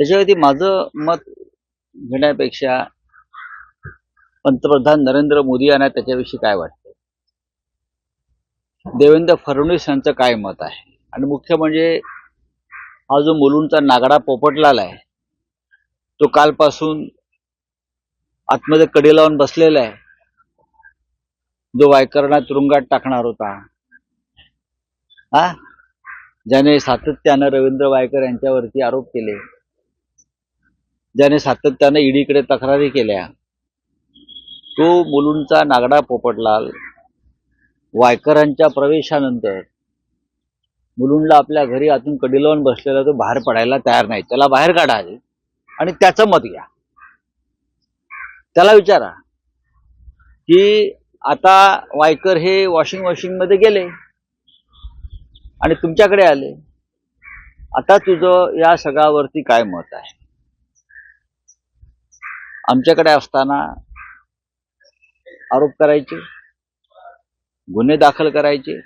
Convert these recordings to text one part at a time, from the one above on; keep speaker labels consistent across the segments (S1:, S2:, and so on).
S1: त्याच्यावरती माझं मत घेण्यापेक्षा पंतप्रधान नरेंद्र मोदी यांना त्याच्याविषयी काय वाटतं देवेंद्र फडणवीस यांचं काय मत आहे? आणि मुख्य म्हणजे हा जो मुलूंचा नागडा पोपटलाला आहे तो कालपासून आतमध्ये कडी लावून बसलेला आहे. जो वायकरणा तुरुंगात टाकणार होता. हा? ज्याने सातत्यानं रवींद्र वायकर यांच्यावरती आरोप केले. ज्याने सातत्यानं ईडीकडे तक्रारी केल्या. तो मुलूंचा नागडा पोपटलाल वायकरांच्या प्रवेशानंतर मुलुंडला आपल्या घरी आतून कडी लावून बसलेला तो बाहेर पडायला तयार नाही. त्याला बाहेर काढा आणि त्याचं मत घ्या. त्याला विचारा की आता वायकर हे वॉशिंग मशीन मध्ये गेले आणि तुमच्याकडे आले. आता तुझं या सगळ्यावरती काय मत आहे? आमच्याकडे असताना आरोप करायचे गुन्हे दाखल करायचे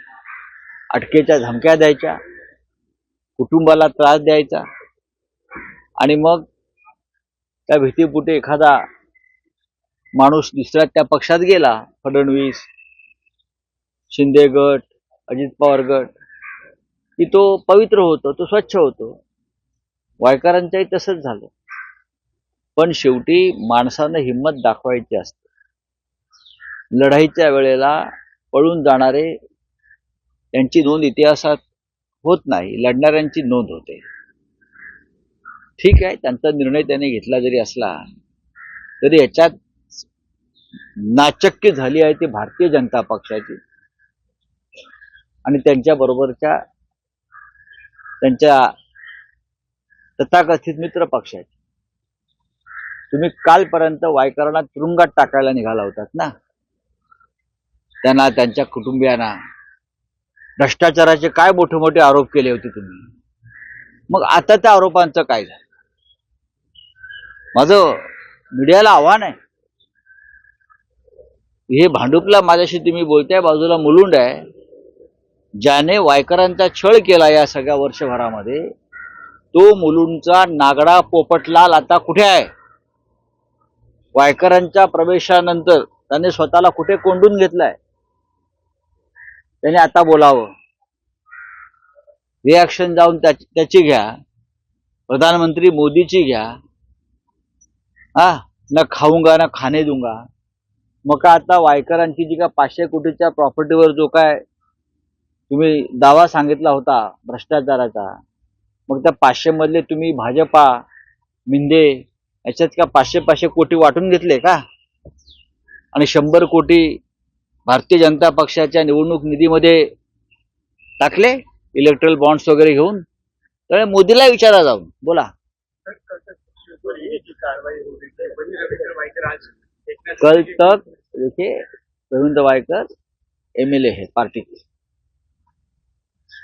S1: अटकेच्या धमक्या द्यायच्या कुटुंबाला त्रास द्यायचा आणि मग त्या भीतीपुटे एखादा माणूस दुसऱ्या त्या पक्षात गेला फडणवीस शिंदे गट अजित पवार गट की तो पवित्र होतो तो स्वच्छ होतो. वायकरांच्याही तसंच झालं. पण शेवटी माणसानं हिंमत दाखवायची असते. लढाईच्या वेळेला पळून जाणारे त्यांची नोंद इतिहासात होत नाही लढणाऱ्यांची नोंद होते. ठीक आहे त्यांचा निर्णय त्याने घेतला जरी असला तरी याच्यात नाचक्य झाली आहे ती भारतीय जनता पक्षाची. आणि त्यांच्या बरोबरच्या त्यांच्या तथाकथित मित्र पक्षाची. तुम्ही कालपर्यंत वायकरांना तुरुंगात टाकायला निघाला होतात ना? त्यांना त्यांच्या कुटुंबियांना. भ्रष्टाचाराचे काय मोठे मोठे आरोप केले होते तुम्ही? मग आता त्या आरोपांचं काय झालं? माझं मीडियाला आव्हान आहे. हे भांडुपला माझ्याशी तुम्ही बोलताय बाजूला मुलुंड आहे. ज्याने वायकरांचा छळ केला या सगळ्या वर्षभरामध्ये तो मुलुंडचा नागडा पोपटलाल आता कुठे आहे? वायकरांच्या प्रवेशानंतर त्याने स्वतःला कुठे कोंडून घेतलाय? त्याने आता बोलावं. रिॲक्शन जाऊन त्याची त्याची घ्या. प्रधानमंत्री मोदीची घ्या. हा न खाऊंगा ना खाणे दूंगा मग का आता वायकरांची जी का पाचशे कोटीच्या प्रॉपर्टीवर जो काय तुम्ही दावा सांगितला होता भ्रष्टाचाराचा मग त्या पाचशे मधले तुम्ही भाजपा मिंदे याच्यात का पाचशे पाचशे कोटी वाटून घेतले का? आणि शंभर कोटी भारतीय जनता पक्षाच्या निवडणूक निधीमध्ये टाकले इलेक्ट्रल बॉन्ड्स वगैरे घेऊन. त्यामुळे मोदीला विचारा जाऊन बोला. कल तक देखिए रविंद्र वायकर एमएलए है पार्टी के।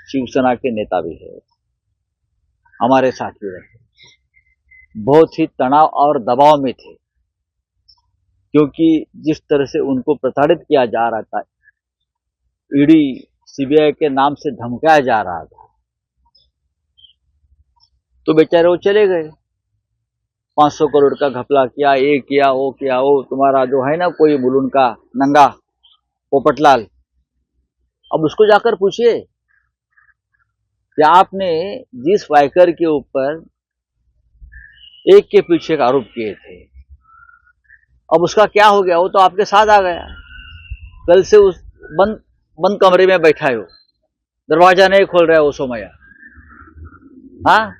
S1: शिवसेना के नेता भी है हमारे साथी रहे बहुत ही तनाव और दबाव में थे। क्योंकि जिस तरह से उनको प्रताड़ित किया जा रहा था, ईडी सीबीआई के नाम से धमकाया जा रहा था तो बेचारे वो चले गए। 500 करोड़ का घपला किया, ये किया, वो किया, वो तुम्हारा जो है ना कोई बुलून का नंगा पोपटलाल। अब उसको जाकर पूछिए कि आपने जिस वाइकर के ऊपर एक के पीछे एक आरोप किए थे। अब उसका क्या हो गया? वो तो आपके साथ आ गया। कल से उस बंद बंद कमरे में बैठा है वो। दरवाज़ा नहीं खोल रहा है वो सोमया। हाँ?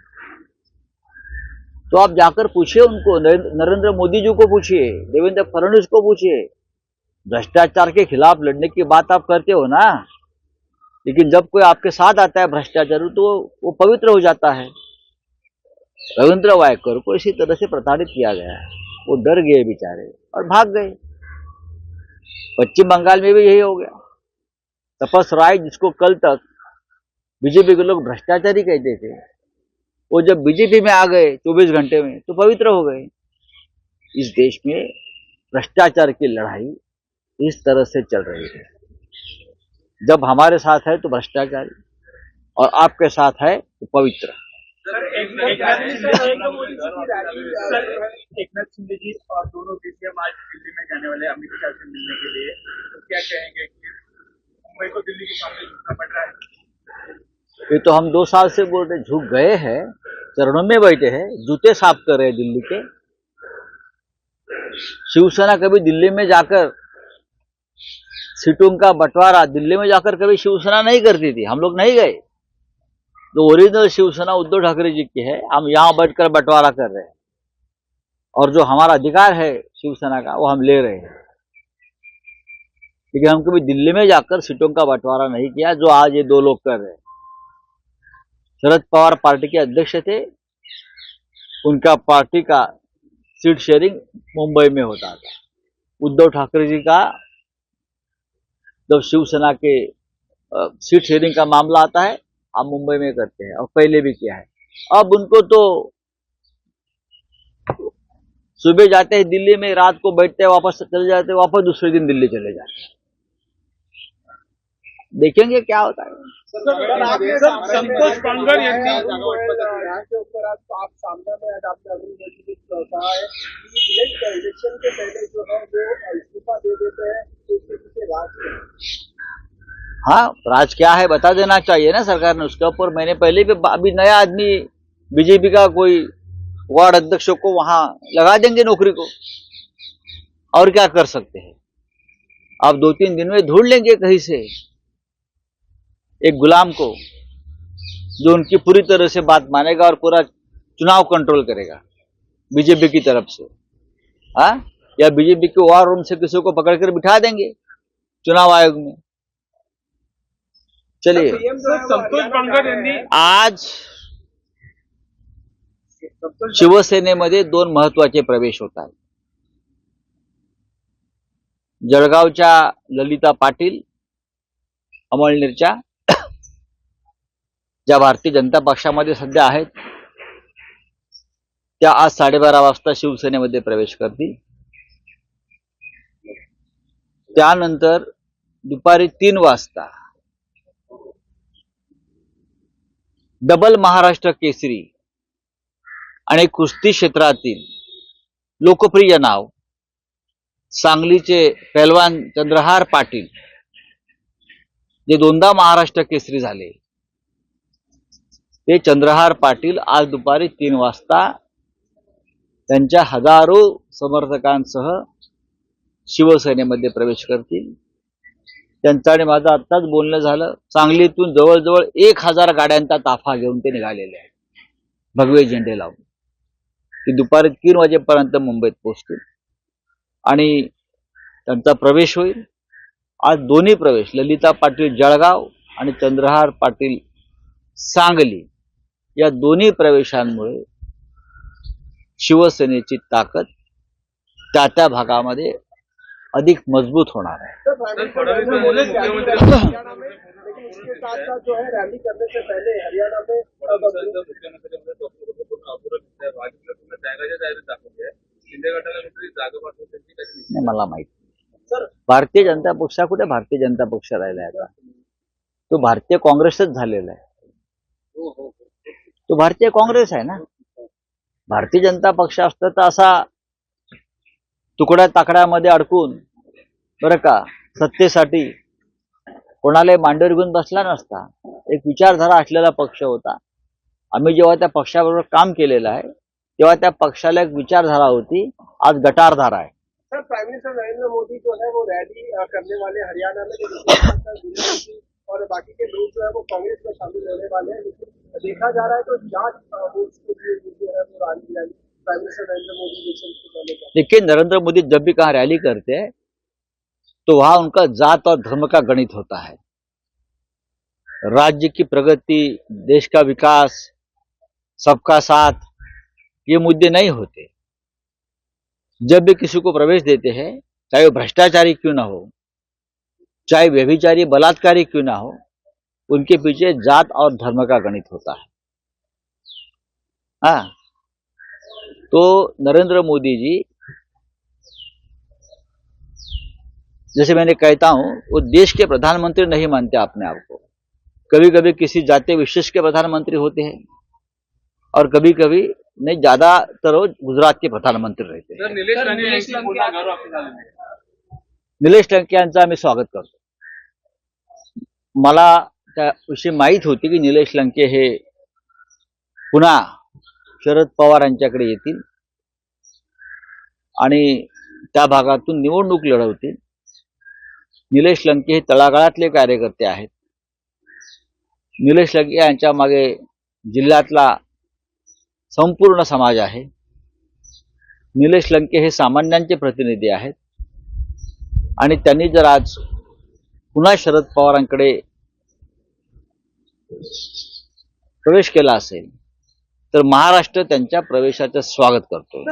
S1: तो आप जाकर पूछिए उनको। नरेंद्र मोदी जी को पूछिए, देवेंद्र फडणवीस को पूछिए। भ्रष्टाचार के खिलाफ लड़ने की बात आप करते हो ना? लेकिन जब कोई आपके साथ आता है भ्रष्टाचार तो वो पवित्र हो जाता है। रविंद्र वायकर को इसी तरह से प्रताड़ित किया गया है। वो डर गए बेचारे और भाग गए। पश्चिम बंगाल में भी यही हो गया। तपस राय, जिसको कल तक बीजेपी के लोग भ्रष्टाचारी कहते थे, वो जब बीजेपी में आ गए 24 घंटे में तो पवित्र हो गए। इस देश में भ्रष्टाचार की लड़ाई इस तरह से चल रही है। जब हमारे साथ है तो भ्रष्टाचारी, और आपके साथ है तो पवित्र।
S2: सर एक- एकनाथ शिंदे जी और दोनों पीसीएम आज दिल्ली में जाने वाले अमित शाह से मिलने के लिए। तो क्या कहेंगे मुंबई को दिल्ली के झुकना पड़ रहा है?
S1: ये तो हम दो साल से बोल रहे झुक गए हैं चरणों में बैठे हैं जूते साफ़ कर रहे हैं दिल्ली के। शिवसेना कभी दिल्ली में जाकर सीटों का बंटवारा दिल्ली में जाकर कभी शिवसेना नहीं करती थी हम लोग नहीं गए। तो ओरिजिनल शिवसेना उद्धव ठाकरे जी की है। हम यहाँ बैठकर बंटवारा कर रहे हैं। और जो हमारा अधिकार है शिवसेना का, वो हम ले रहे हैं। लेकिन हम कभी दिल्ली में जाकर सीटों का बंटवारा नहीं किया, जो आज ये दो लोग कर रहे हैं। शरद पवार पार्टी के अध्यक्ष थे। उनका पार्टी का सीट शेयरिंग मुंबई में होता था। उद्धव ठाकरे जी का, जब शिवसेना के सीट शेयरिंग का मामला आता है हम मुंबई में करते हैं और पहले भी किया है अब उनको तो सुबह जाते हैं दिल्ली में रात को बैठते हैं वापस चले जाते हैं वापस दूसरे दिन दिल्ली चले जाते हैं देखेंगे क्या होता है
S2: संतोष
S3: आप है इलेक्शन के पहले जो है वो इस्तीफा दे देते हैं तो है,
S1: राज क्या है बता देना चाहिए ना सरकार ने उसके ऊपर। मैंने पहले भी अभी नया आदमी बीजेपी का कोई वार्ड अध्यक्ष को वहाँ लगा देंगे नौकरी को। और क्या कर सकते हैं? आप दो तीन दिन में ढूंढ लेंगे कहीं से। एक गुलाम को, जो उनकी पूरी तरह से बात मानेगा और पूरा चुनाव कंट्रोल करेगा, बीजेपी की तरफ़ से। हाँ? या बीजेपी के वार रूम से किसी को पकड़कर बिठा देंगे चुनाव आयोग में। चलिए।
S2: संतोष बांगर यांनी।
S1: आज शिवसेनेमध्ये दोन महत्त्वाचे प्रवेश होत आहेत. जळगावच्या ललिता पाटील अमळनेरच्या ज्या भारतीय जनता पक्षामध्ये सध्या आहेत त्या आज साडेबारा वाजता शिवसेनेमध्ये प्रवेश करतील. त्यानंतर दुपारी तीन वाजता डबल महाराष्ट्र केसरी आणि कुस्ती क्षेत्रातील लोकप्रिय नाव सांगलीचे पहलवान चंद्रहार पाटील जे दोनदा महाराष्ट्र केसरी झाले. ते चंद्रहार पाटील आज दुपारी तीन वाजता त्यांच्या हजारो समर्थकांसह शिवसेनेमध्ये प्रवेश करतील. त्यांचं आणि माझं आत्ताच बोलणं झालं. सांगलीतून जवळजवळ एक हजार गाड्यांचा ताफा घेऊन ते निघालेले आहेत. भगवे झेंडे लावून. ते दुपारी तीन वाजेपर्यंत मुंबईत पोहोचतील. आणि त्यांचा प्रवेश होईल. आज दोन्ही प्रवेश ललिता पाटील जळगाव आणि चंद्रहार पाटील सांगली या दोन्ही प्रवेशांमुळे शिवसेनेची ताकद त्या त्या भागामध्ये अधिक मजबूत होणार आहे.
S3: है
S1: मला माहिती भारतीय जनता पक्ष हा कुठे भारतीय जनता पक्ष राहिला आहे आता? तो भारतीय काँग्रेसच झालेला आहे. तो भारतीय काँग्रेस आहे ना? भारतीय जनता पक्ष असतं तर असा तुकड्या ताकड्यामध्ये अडकून बरं का सत्तेसाठी कोणालाही मांडीवर घेऊन बसला नसता. एक विचारधारा असलेला पक्ष होता. आम्ही जेव्हा त्या पक्षाबरोबर काम केलेलं आहे तेव्हा त्या पक्षाला एक विचारधारा होती आज गटारधारा आहे.
S3: Sir prime minister Narendra Modi जो है वो रैली करने वाले हरियाणा में जो और बाकी के लोग जो है वो कांग्रेस में शामिल होने वाले हैं। लेकिन देखा जा रहा है तो जांच नरेंद्र मोदी
S1: देखिए, नरेंद्र मोदी जब भी कहा रैली करते हैं तो वहाँ उनका जात और धर्म का गणित होता है। राज्य की प्रगति, देश का विकास, सबका साथ, ये मुद्दे नहीं होते। जब भी किसी को प्रवेश देते हैं, चाहे वो भ्रष्टाचारी क्यों ना हो, चाहे व्यभिचारी, बलात्कारी क्यों ना हो, उनके पीछे जात और धर्म का गणित होता है। हाँ तो नरेंद्र मोदी जी जैसे मैंने कहता हूँ वो देश के प्रधानमंत्री नहीं मानते अपने आप को। कभी कभी किसी जातीय विशेष के प्रधानमंत्री होते हैं और कभी कभी नहीं ज़्यादातर वो गुजरात के प्रधानमंत्री रहते हैं।
S2: निलेश
S1: लंके यांचं आम्ही स्वागत करतो। मला त्याविषयी माहीत होती की निलेश लंके हे पुन्हा शरद पवार यांच्याकडे येतील आणि त्या भागातून निवडणूक लढवतील. निलेश लंके हे तळागाळातले कार्यकर्ते आहेत. निलेश लंके यांच्या मागे जिल्ह्यातला संपूर्ण समाज आहे. निलेश लंके हे सामान्यांचे प्रतिनिधी आहेत. आणि त्यांनी जर आज पुन्हा शरद पवारांकडे प्रवेश केला असेल तर महाराष्ट्र त्यांच्या प्रवेशाचं स्वागत करतो.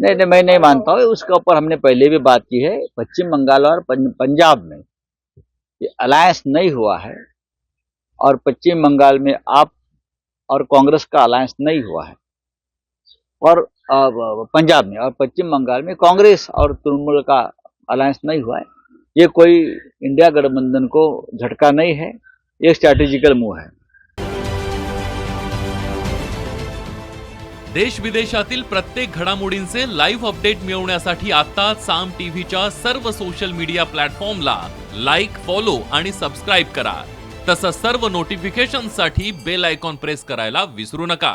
S1: नहीं नहीं मैं नहीं मानता हूँ। उसके ऊपर हमने पहले भी बात की है। पश्चिम बंगाल और पंजाब में ये अलायंस नहीं हुआ है। और पश्चिम बंगाल में आप और कांग्रेस का अलायंस नहीं हुआ है। और पंजाब में और पश्चिम बंगाल में कांग्रेस और तृणमूल का अलायंस नहीं हुआ है। ये कोई इंडिया गठबंधन को झटका नहीं है ये स्ट्रैटेजिकल मूव है।
S4: देश विदेशातील प्रत्येक घडामोडींचे लाईव्ह अपडेट मिळवण्यासाठी आता साम टीव्हीच्या सर्व सोशल मीडिया प्लॅटफॉर्मला लाईक फॉलो आणि सबस्क्राईब करा. तसंच सर्व नोटिफिकेशनसाठी बेल आयकॉन प्रेस करायला विसरू नका.